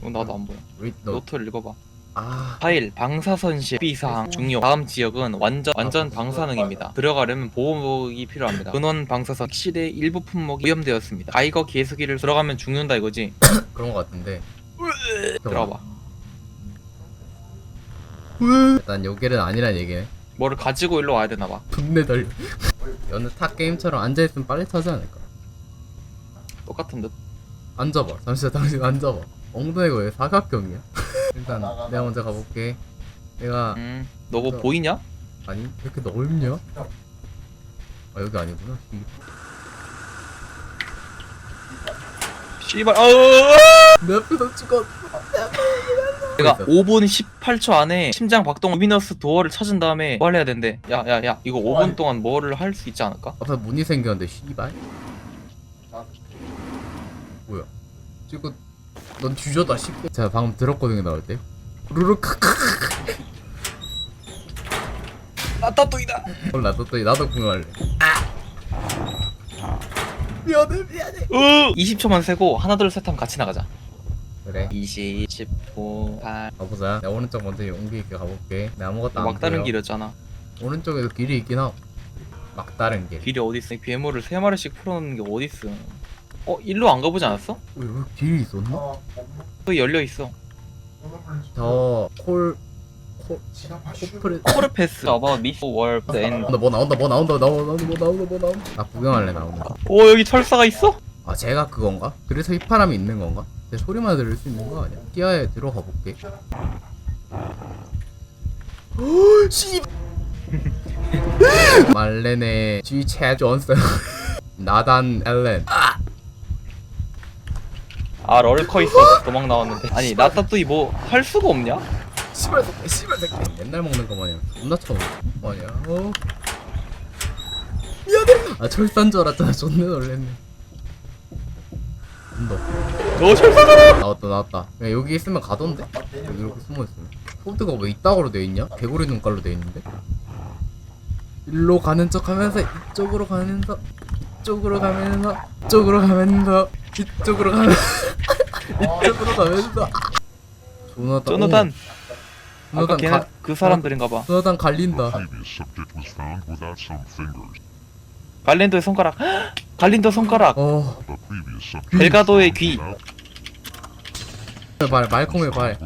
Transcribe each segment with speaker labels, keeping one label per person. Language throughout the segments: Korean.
Speaker 1: 이거 나도 안 보여.
Speaker 2: 너
Speaker 1: 노트를 읽어봐.
Speaker 2: 아,
Speaker 1: 파일 방사선실 B사항 중요 다음 지역은 완전 완전 방사능입니다. 들어가려면 보호복이 필요합니다. 근원 방사선 핵실의 일부 품목이 오염되었습니다. 아이거 계수기를 들어가면 죽는다 이거지.
Speaker 2: 그런 거 같은데.
Speaker 1: 들어봐.
Speaker 2: 일단 요게는 아니란 얘기네.
Speaker 1: 뭐를 가지고 일로 와야 되나 봐.
Speaker 2: 분내 달려. 어느 타 게임처럼 앉아 있으면 빨리 타지 않을까?
Speaker 1: 똑같은 듯.
Speaker 2: 앉아봐. 잠시만 당신 앉아봐. 엉덩이가 왜 사각형이야? 일단 내가 먼저 가볼게. 내가
Speaker 1: 음, 너뭐
Speaker 2: 저-
Speaker 1: 보이냐?
Speaker 2: 아니 이렇게 넓냐? 아 여기 아니구나. 이-
Speaker 1: 씨발. 어!
Speaker 2: 내 앞에서 죽었.
Speaker 1: 내가
Speaker 2: 있어.
Speaker 1: 5분 18초 안에 심장 박동 루미너스 도어를 찾은 다음에 뭘 해야 된대. 야, 야, 야. 이거 5분 동안 뭐를 할 수 있지 않을까?
Speaker 2: 앞에 문이 생겼는데 씨발. 뭐야? 지금 넌 뒤져다 쉽게. 제가 방금 들었거든요 나올 때. 루룩
Speaker 1: 나따또이다.
Speaker 2: 헐 나도 또 나도 구경할래. 미안해 미안해.
Speaker 1: 으! 20초만 세고 하나 둘셋 하면 같이 나가자.
Speaker 2: 그래.
Speaker 1: 20, 19, 8.
Speaker 2: 가보자. 내가 오른쪽 먼저 용기 있게 가볼게. 내 아무것도 안
Speaker 1: 막다른
Speaker 2: 보여.
Speaker 1: 길이었잖아.
Speaker 2: 오른쪽에도 길이 있긴 함. 막다른 길.
Speaker 1: 길이 어디 있어? 괴물을 세 마리씩 풀어놓는 게 어디 있어? 어, 일로 안 가보지 않았어?
Speaker 2: 왜, 왜 길이 있었나?
Speaker 1: 그 열려 있어.
Speaker 2: 저콜 코프레.
Speaker 1: 코르페스. about 미스 월드 앤.
Speaker 2: 나온다 뭐 나온다 뭐 나온다 나온다 뭐 나온다 뭐 나온다. 나 구경할래 나온다.
Speaker 1: 오 여기 철사가 있어?
Speaker 2: 아 제가 그건가? 그래서 휘파람이 있는 건가? 제 소리만 들을 수 있는 거 아니야? 기아에 들어가 볼게. 씨. 말렌의 G 챗 존슨. 나단 앨렌.
Speaker 1: 아 럴커 있어. 도망 나왔는데. 아니 나따뚜이 뭐 할 수가 없냐?
Speaker 2: 씨발 새끼 씨발 새끼. 맨날 먹는 거 마냥 존나 처음. 뭐냐? 어. 미안해. 아 철산 줄 알았잖아. 존나 놀랬네.
Speaker 1: 너너 철사잖아.
Speaker 2: 나왔다 나왔다. 야, 여기 있으면 가던데? 여기 이렇게 숨어 있으면. 코드가 왜 이따구로 돼 있냐? 개구리 눈깔로 돼 있는데? 일로 가는 척 하면서 이쪽으로 가면서 이쪽으로 가면서 이쪽으로 가면서 이쪽으로 가면서 이쪽으로 가면서 조나단
Speaker 1: 조나단.
Speaker 2: 오,
Speaker 1: 아까 걔는
Speaker 2: 가,
Speaker 1: 그 사람들인가 봐.
Speaker 2: 조나단 갈린다
Speaker 3: previous subject was found without some fingers.
Speaker 1: 갈린도의 손가락. 갈린도 손가락.
Speaker 2: 어
Speaker 3: The previous subject
Speaker 1: 벨가도의 귀.
Speaker 2: 발, 말콤의 발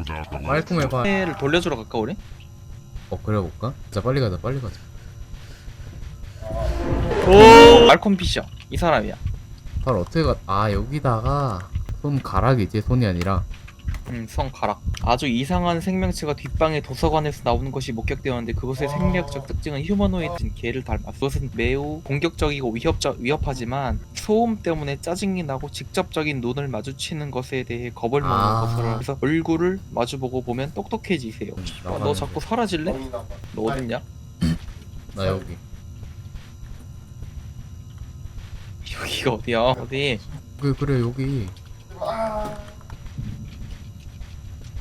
Speaker 2: 말콤의
Speaker 1: 발를 돌려주러 갈까 우리?
Speaker 2: 어 그래 볼까? 자 빨리 가자 빨리 가자
Speaker 1: 오. 말콤 피셔. 이 사람이야.
Speaker 2: 발 어떻게 가? 아 여기다가 손가락이지 손이 아니라
Speaker 1: 음, 손가락. 아주 이상한 생명체가 뒷방의 도서관에서 나오는 것이 목격되었는데 그것의 생명적 특징은 휴머노이드인 개를 닮았어. 그것은 매우 공격적이고 위협적, 위협하지만 소음 때문에 짜증이 나고 직접적인 눈을 마주치는 것에 대해 겁을 먹는
Speaker 2: 아.
Speaker 1: 것으로 그래서 얼굴을 마주보고 보면 똑똑해지세요.
Speaker 2: 음,
Speaker 1: 어, 너. 자꾸 사라질래? 너 어딨냐?
Speaker 2: 나 여기
Speaker 1: 여기가 어디야? 어디?
Speaker 2: 그래 그래 여기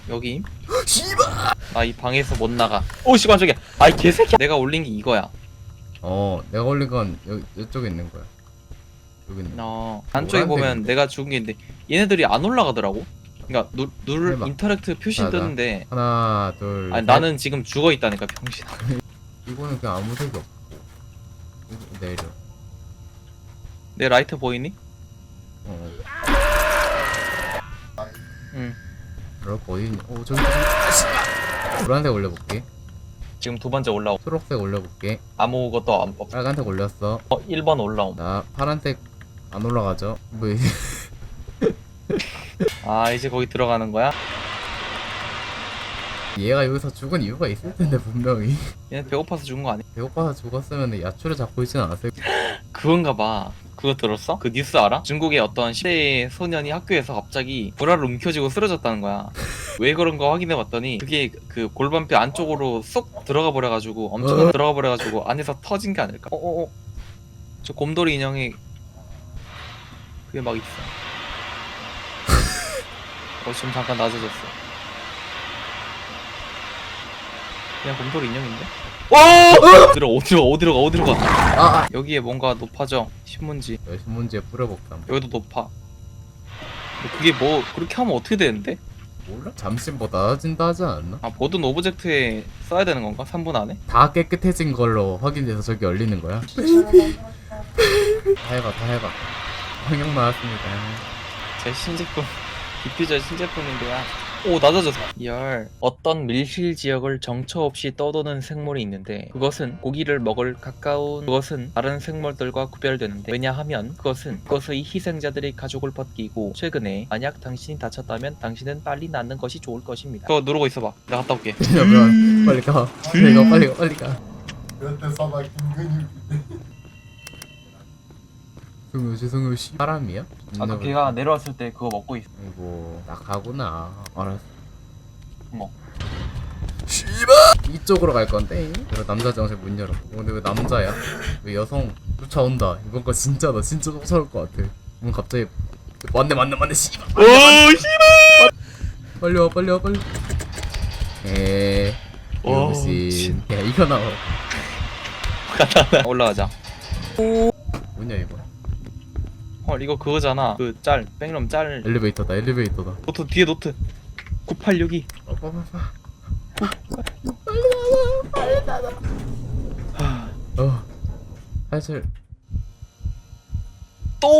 Speaker 1: 여기? 나이 방에서 못 나가. 오, 씨, 깜짝이야. 아이, 개새끼야. 내가 올린 게 이거야.
Speaker 2: 어 내가 올린 건 여기 이쪽에 있는 거야 여기 있는 거
Speaker 1: 어, 안쪽에
Speaker 2: 노란색인데?
Speaker 1: 보면 내가 죽은 게 있는데 얘네들이 안 올라가더라고. 그러니까 누, 누를
Speaker 2: 해봐.
Speaker 1: 인터랙트 표시
Speaker 2: 자, 자.
Speaker 1: 뜨는데
Speaker 2: 하나 둘
Speaker 1: 아니
Speaker 2: 셋.
Speaker 1: 나는 지금 죽어 있다니까 병신아.
Speaker 2: 이거는 그냥 아무 색이 없어 이거 내려
Speaker 1: 내 라이트 보이니?
Speaker 2: 어
Speaker 1: 응.
Speaker 2: 그럴 거 어디 있냐 어 저기 아. 노란색 올려볼게
Speaker 1: 지금 두 번째 올라오.
Speaker 2: 초록색 올려볼게
Speaker 1: 아무것도 안 없어.
Speaker 2: 빨간색 올렸어
Speaker 1: 어, 1번 올라옴.
Speaker 2: 나 파란색 안 올라가죠 뭐 이제
Speaker 1: 아 이제 거기 들어가는 거야?
Speaker 2: 얘가 여기서 죽은 이유가 있을 텐데 분명히
Speaker 1: 얘네 배고파서 죽은 거 아니야?
Speaker 2: 배고파서 죽었으면 야추를 잡고 있진 않았을
Speaker 1: 그건가 봐. 그거 들었어? 그 뉴스 알아? 중국의 어떤 10대 소년이 학교에서 갑자기 불알을 움켜쥐고 쓰러졌다는 거야. 왜 그런가 확인해 봤더니 그게 그 골반뼈 안쪽으로 쏙 들어가 버려가지고 엄청
Speaker 2: 어?
Speaker 1: 들어가 버려가지고 안에서 터진 게 아닐까? 어어어. 저 곰돌이 인형이 그게 막 있어. 어 지금 잠깐 낮아졌어. 그냥 곰돌이 인형인데? 와! 어디로 어디로 어디로 가 어디로 가?
Speaker 2: 아, 아.
Speaker 1: 여기에 뭔가 높아져 신문지
Speaker 2: 신문지에 뿌려볼까
Speaker 1: 여기도 높아 근데 그게 뭐 그렇게 하면 어떻게 되는데?
Speaker 2: 몰라? 잠시 뭐 낮아진다 하지 않았나?
Speaker 1: 아 모든 오브젝트에 써야 되는 건가? 3분 안에?
Speaker 2: 다 깨끗해진 걸로 확인돼서 저기 열리는 거야? 다 해봐 다 해봐 환경 나왔습니다
Speaker 1: 제 신제품 디퓨저 신제품인데요 오 낮아졌어. 열. 어떤 밀실 지역을 정처 없이 떠도는 생물이 있는데 그것은 고기를 먹을 가까운 그것은 다른 생물들과 구별되는데 왜냐하면 그것은 그것의 희생자들이 가족을 벗기고 최근에 만약 당신이 다쳤다면 당신은 빨리 낫는 것이 좋을 것입니다. 그거 누르고 있어봐. 내가 갔다 올게.
Speaker 2: 그러면 빨리 가. 빨리 가 빨리 가 빨리 가.
Speaker 4: 그때 사다 김근 육
Speaker 2: 승우씨 승우씨 사람이야?
Speaker 1: 아까 걔가 내려왔을 때 그거 먹고 있어.
Speaker 2: 아이고 낙하구나. 알았어.
Speaker 1: 어머.
Speaker 2: 씨발! 이쪽으로 갈 건데. 그래 남자 정실 문 열어. 어, 근데 왜 남자야? 왜 여성 쫓아온다. 이번 거 진짜다 진짜 쫓아올 것 같아. 문 갑자기. 맞네 맞네 맞네 씨발.
Speaker 1: 오 씨발!
Speaker 2: 빨리 와 빨리 와 빨리 에
Speaker 1: 오,
Speaker 2: 용신 야 이거 나와.
Speaker 1: 올라가자.
Speaker 2: 뭐냐 이거
Speaker 1: 헐 이거 그거잖아. 그 짤 백럼 짤.
Speaker 2: 엘리베이터다 엘리베이터다.
Speaker 1: 노트 뒤에 노트. 9862
Speaker 2: 어, 봐, 봐, 봐. 어. 사실